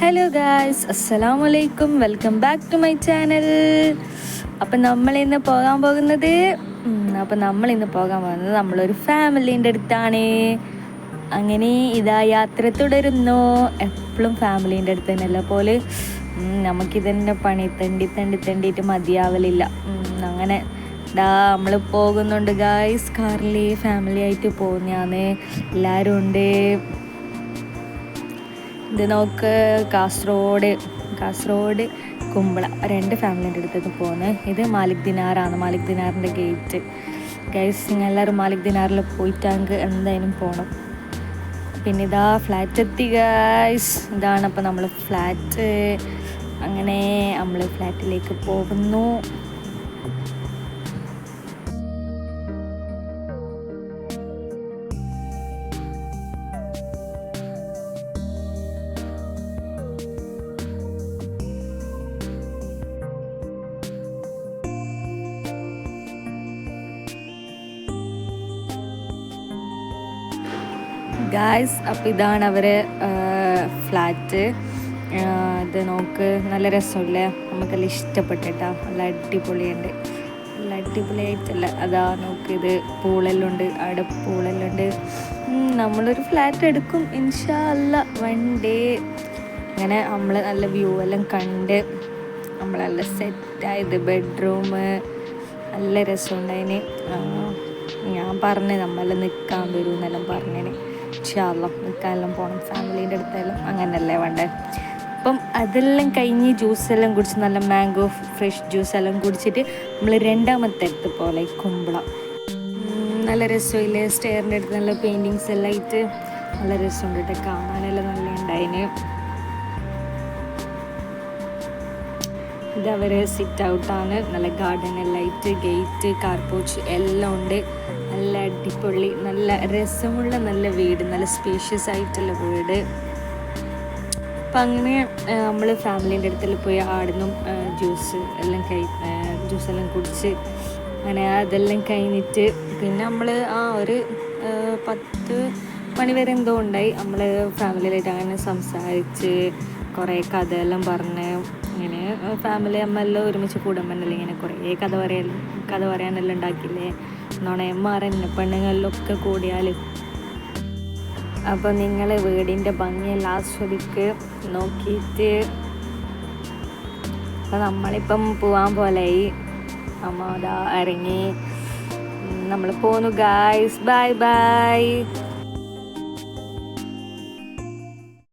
Hello guys അസ്സലാമു വലൈക്കും welcome back to my channel അപ്പം നമ്മൾ ഇന്ന് പോകാൻ പോകുന്നത് അപ്പം നമ്മൾ ഇന്ന് പോകാൻ പോകുന്നത് നമ്മളൊരു ഫാമിലീന്റെ അടുത്താണ്. അങ്ങനെ ഇതാ യാത്ര തുടരുന്നു. എപ്പോഴും ഫാമിലീന്റെ അടുത്ത് തന്നെയല്ല പോലെ. നമുക്കിതന്നെ പണി തണ്ടി തണ്ടി തണ്ടിയിട്ട് മതിയാവലില്ല. അങ്ങനെ ഇതാ നമ്മൾ പോകുന്നുണ്ട് ഗായ്സ് കാറിൽ ഫാമിലി ആയിട്ട് പോകുന്നതാണ്. എല്ലാവരും ഉണ്ട് ഇത് നോക്ക് കാസർഗോഡ് കാസർഗോഡ് കുമ്പള. രണ്ട് ഫാമിലിന്റെ അടുത്തേക്ക് പോകുന്നത് ഇത് മാലിക് ദിനാറാണ്. മാലിക് ദിനാറിന്റെ ഗേറ്റ് ഗൈസ് നിങ്ങൾ എല്ലാവരും മാലിക് ദിനാറിൽ പോയിട്ടാങ്ക് എന്തായാലും പോകണം പിന്നെ ഇതാ ഫ്ലാറ്റ് എത്തി ഗൈസ് ഇതാണ് അപ്പോൾ നമ്മൾ ഫ്ലാറ്റ് അങ്ങനെ നമ്മൾ ഫ്ലാറ്റിലേക്ക് പോകുന്നു. ഗായ്സ് അപ്പം ഇതാണ് അവർ ഫ്ലാറ്റ് ഇത് നോക്ക് നല്ല രസമില്ലേ? നമുക്കെല്ലാം ഇഷ്ടപ്പെട്ടിട്ടാ. നല്ല അടിപൊളിയുണ്ട്. നല്ല അടിപൊളിയായിട്ടല്ല. അതാ നോക്ക് ഇത് പൂളെല്ലാം ഉണ്ട് അവിടെ പൂളെല്ലാം ഉണ്ട് നമ്മളൊരു ഫ്ലാറ്റ് എടുക്കും ഇൻഷാ അല്ല വൺ ഡേ അങ്ങനെ നമ്മൾ നല്ല വ്യൂ എല്ലാം കണ്ട് നമ്മൾ നല്ല സെറ്റായത് ബെഡ്റൂം നല്ല രസമുണ്ടായിന്. ഞാൻ പറഞ്ഞേ നമ്മളെല്ലാം നിൽക്കാൻ വരും എന്നെല്ലാം പറഞ്ഞിന്. ഇൻഷാല്ല നിൽക്കാനെല്ലാം പോകണം ഫാമിലീന്റെ അടുത്തെല്ലാം അങ്ങനെയല്ലേ വേണ്ടേ? അപ്പം അതെല്ലാം കഴിഞ്ഞ് ജ്യൂസെല്ലാം കുടിച്ച് നല്ല മാംഗോ ഫ്രഷ് ജ്യൂസ് എല്ലാം കുടിച്ചിട്ട് നമ്മൾ രണ്ടാമത്തെ അടുത്ത് പോലെ കുമ്പള. നല്ല രസമില്ലേ സ്റ്റെയറിന്റെ അടുത്ത് നല്ല പെയിന്റിങ്സ് എല്ലാം ആയിട്ട് നല്ല രസമുണ്ട് കേട്ടോ. കാണാനെല്ലാം നല്ല ഉണ്ടായിന്. ഇത് സിറ്റ് ഔട്ടാണ് നല്ല garden light gate gate car porch എല്ലാം ഉണ്ട്. നല്ല അടിപൊളി നല്ല രസമുള്ള നല്ല വീട് നല്ല സ്പേഷ്യസ് ആയിട്ടുള്ള വീട്. അപ്പം അങ്ങനെ നമ്മൾ ഫാമിലീന്റെ അടുത്തിൽ പോയി ആടുന്നു. ജ്യൂസ് എല്ലാം കൈ ജ്യൂസ് എല്ലാം കുടിച്ച് അങ്ങനെ അതെല്ലാം കഴിഞ്ഞിട്ട് പിന്നെ നമ്മൾ ആ ഒരു പത്ത് മണി വരെ എന്തോ ഉണ്ടായി. നമ്മൾ ഫാമിലിയിലായിട്ട് അങ്ങനെ സംസാരിച്ച് കുറേ കഥയെല്ലാം പറഞ്ഞ് ഇങ്ങനെ ഫാമിലി അമ്മയെല്ലാം ഒരുമിച്ച് കൂടുമ്പോഴല്ലേ ഇങ്ങനെ കുറേ കഥ പറയാൻ കഥ പറയാനെല്ലാം ഉണ്ടാക്കില്ലേ? നുണയന്മാരെന്നെ പെണ്ണുങ്ങളിലൊക്കെ കൂടിയാൽ അപ്പോൾ നിങ്ങൾ വീടിന്റെ ഭംഗിയെല്ലാം ആസ്വദിക്ക് നോക്കിയിട്ട്. അപ്പോൾ നമ്മളിപ്പം പോവാൻ പോലെയായി അമ്മ ഇറങ്ങി. നമ്മൾ പോന്നു ഗായ്സ് ബൈ ബൈ